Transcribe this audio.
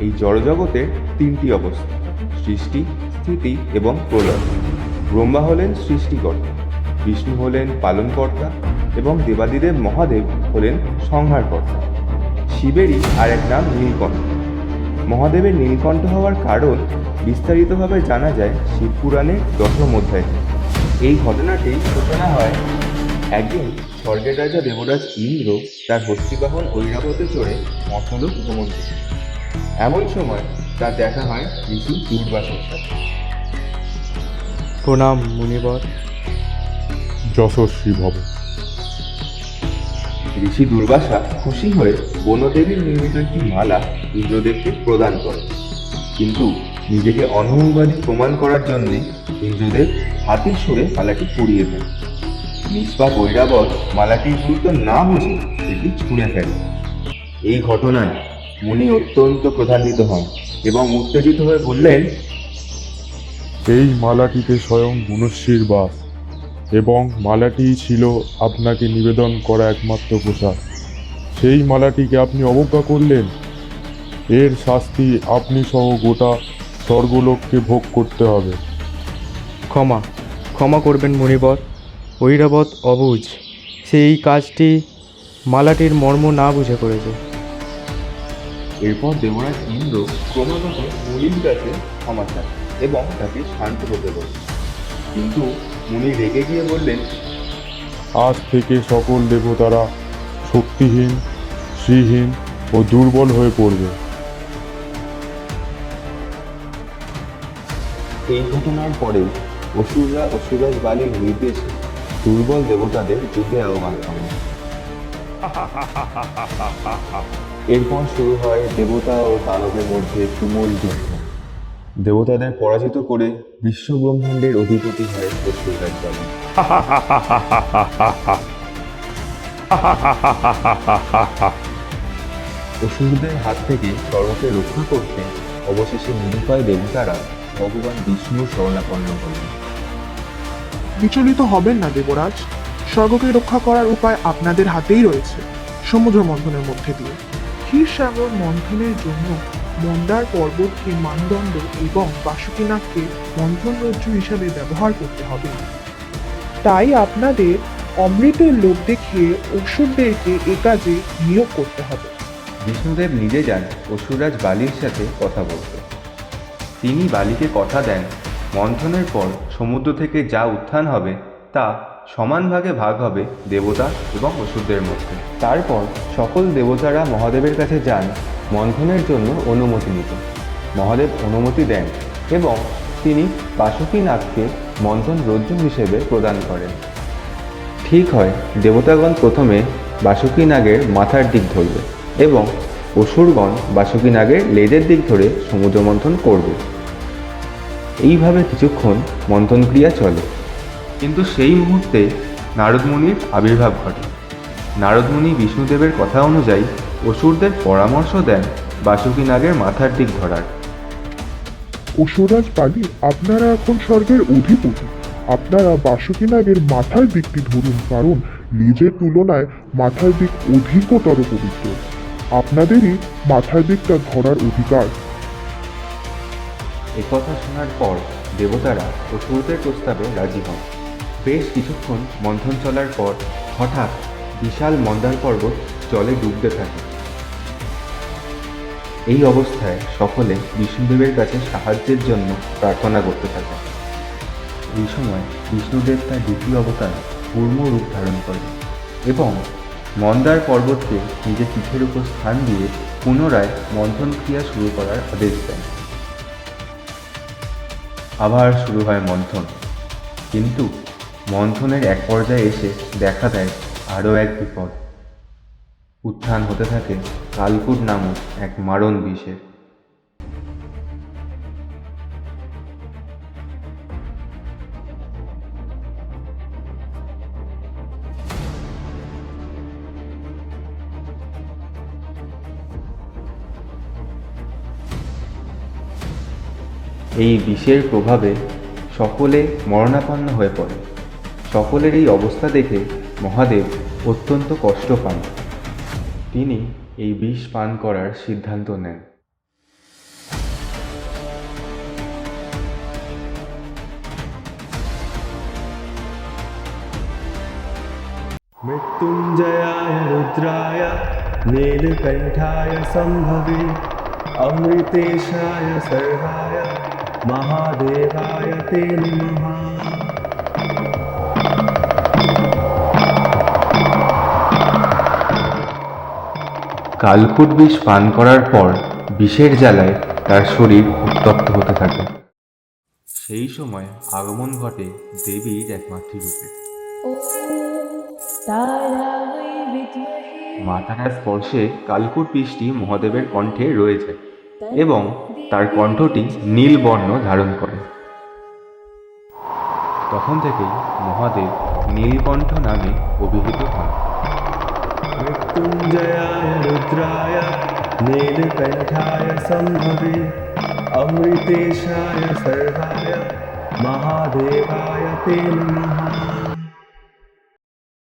এই জড়জগতের তিনটি অবস্থা, সৃষ্টি, স্থিতি এবং প্রলয়। ব্রহ্মা হলেন সৃষ্টিকর্তা, বিষ্ণু হলেন পালনকর্তা এবং দেবাদিদেব মহাদেব হলেন সংহারকর্তা। শিবেরই আর এক নাম নীলকণ্ঠ। মহাদেবের নীলকণ্ঠ হওয়ার কারণ বিস্তারিতভাবে জানা যায় শিবপুরাণের দশম অধ্যায় এই ঘটনাটি সূচনা হয় একদিন স্বর্গের রাজা দেবরাজ ইন্দ্র তার হস্তিবাহন ঐরাবতে চড়ে মর্তলোক ভ্রমণ করছে এমন সময় তার দেখা হয় ঋষি দুর্বাসের সাথে। প্রণাম মুনিবর। যশস্বী ভব। ঋষি দুর্বাসা খুশি হয়ে বনদেবীর নির্মিত একটি মালা ইন্দ্রদেবকে প্রদান করে। কিন্তু নিজেকে অনহংবাদী প্রমাণ করার জন্যে ইন্দ্রদেব হাতির সুরে মালাটি পুড়িয়ে দেন। নিষ্পাপ ঐরাবত মালাটির গুরুত্ব না বুঝে সেটি ছুঁড়ে ফেলে। এই ঘটনায় মুনি অত্যন্ত প্রধান্বিত হন এবং উত্তেজিত হয়ে বললেন এই মালাটিতে স্বয়ং গুণশ্রীর বাস এবং মালাটি ছিল আপনাকে নিবেদন করা একমাত্র পোশাক। সেই মালাটিকে আপনি অবজ্ঞা করলেন। এর শাস্তি আপনি সহ গোটা স্বর্গলোককে ভোগ করতে হবে। ক্ষমা ক্ষমা করবেন মুনিবর ঐরাবত অবুঝ। সে এই কাজটি মালাটির মর্ম না বুঝে করেছে। এরপর দেবরাজ ইন্দ্র ক্রমাগত মুনির কাছে ক্ষমা চান এবং তাকে শান্ত হতে বলেন কিন্তু মুনি রেগে গিয়ে বললেন আজ থেকে সকল দেবতারা শক্তিহীন শ্রীহীন ও দুর্বল হয়ে পড়বে। এই ঘটনার পরে অসুররা অসুরাজ বালির নির্দেশে দুর্বল দেবতাদের যুদ্ধে আহ্বান করেন। এরপর শুরু হয় দেবতা ও দানবের মধ্যে তুমুল যুদ্ধ। দেবতাদের পরাজিত করে বিশ্বব্রহ্মাণ্ডের অধিপতি হয় অসুররাজ বালি অসুরদের হাত থেকে স্বর্গকে রক্ষা করতে অবশেষে নিরুপায় দেবতারা ভগবান বিষ্ণুর শরণাপন্ন হলেন। বিচলিত হবেন না দেবরাজ। স্বর্গকে রক্ষা করার উপায় আপনাদের হাতেই রয়েছে সমুদ্র মন্থনের মধ্যে দিয়ে। ক্ষীরসাগর মন্থনের জন্য মন্দার পর্বতকে মানদণ্ড এবং বাসুকিনাথকে মন্থন রজ্জু হিসাবে ব্যবহার করতে হবে। তাই আপনাদের অমৃতের লোক দেখিয়ে অসুরদেরকে এ কাজে নিয়োগ করতে হবে। বিষ্ণুদেব নিজে যান অসুরাজ বালির সাথে কথা বলতে। তিনি বালিকে কথা দেন, মন্থনের পর সমুদ্র থেকে যা উত্থান হবে তা সমান ভাগে ভাগ হবে দেবতা এবং অসুরদের মধ্যে। তারপর সকল দেবতারা মহাদেবের কাছে যান, মন্থনের জন্য অনুমতি নিতে। মহাদেব অনুমতি দেন এবং তিনি বাসুকীনাথকে মন্থন রজ্জু হিসেবে প্রদান করেন। ঠিক হয়, দেবতাগণ প্রথমে বাসুকী নাগের মাথার দিক ধরবে এবং অসুরগণ বাসুকী নাগের লেজের দিক ধরে সমুদ্র মন্থন করবে। এইভাবে কিছুক্ষণ মন্থন ক্রিয়া চলে। কিন্তু সেই মুহূর্তে নারদমুনির আবির্ভাব ঘটে। নারদমুনি বিষ্ণুদেবের কথা অনুযায়ী অসুরদের পরামর্শ দেন বাসুকী নাগের মাথার দিক ধরার। অসুরাজ পালি আপনারা এখন স্বর্গের অধিপতি। আপনারা বাসুকিনাগের মাথার দিকটি ধরুন কারণ নিজের তুলনায় মাথার দিক অধিকতর পবিত্র। আপনাদেরই মাথার দিকটা ধরার অধিকার। একথা শোনার পর দেবতারা অসুরদের প্রস্তাবে রাজি হন। বেশ কিছুক্ষণ মন্থন চলার পর হঠাৎ বিশাল মন্দার পর্বত জলে ডুবতে থাকে। এই অবস্থায় সকলে বিষ্ণুদেবের কাছে সাহায্যের জন্য প্রার্থনা করতে থাকে। এই সময় বিষ্ণুদেব তার দ্বিতীয় অবতার কূর্ম রূপ ধারণ করে এবং মন্দার পর্বতকে নিজের পিঠের উপর স্থান দিয়ে পুনরায় মন্থন ক্রিয়া শুরু করার আদেশ দেন। আবার শুরু হয় মন্থন। কিন্তু মন্থনের এক পর্যায়ে এসে দেখা দেয় আরও এক বিপদ। উত্থান হতে থাকে কালকুট নামক এক মারণ বিষের। এই বিষের প্রভাবে সকলে মরণাপন্ন হয়ে পড়ে। সকলের এই অবস্থা দেখে মহাদেব অত্যন্ত কষ্ট পান। তিনি এই বিষ পান করার সিদ্ধান্ত নেন। মৃত্যুঞ্জয়ায় রুদ্রায়, নীলকণ্ঠায় সম্ভবে, অমৃতেশায় সর্বায়, মহাদেবায় তে নমঃ। কালকুট বিষ পান করার পর বিষের জ্বালায় তার শরীর উত্তপ্ত হতে থাকে। সেই সময় আগমন ঘটে দেবীর একমাত্র রূপে। মা স্পর্শে কালকুট বিষটি মহাদেবের কণ্ঠে রয়েছে এবং তার কণ্ঠটি নীল বর্ণ ধারণ করে। তখন থেকেই মহাদেব নীলকণ্ঠ নামে অভিহিত হয় मृत्युञ्जयाय रुद्राय नीलकण्ठाय सम्भवे अमृतेशाय सर्वाय महादेवाय ते नमः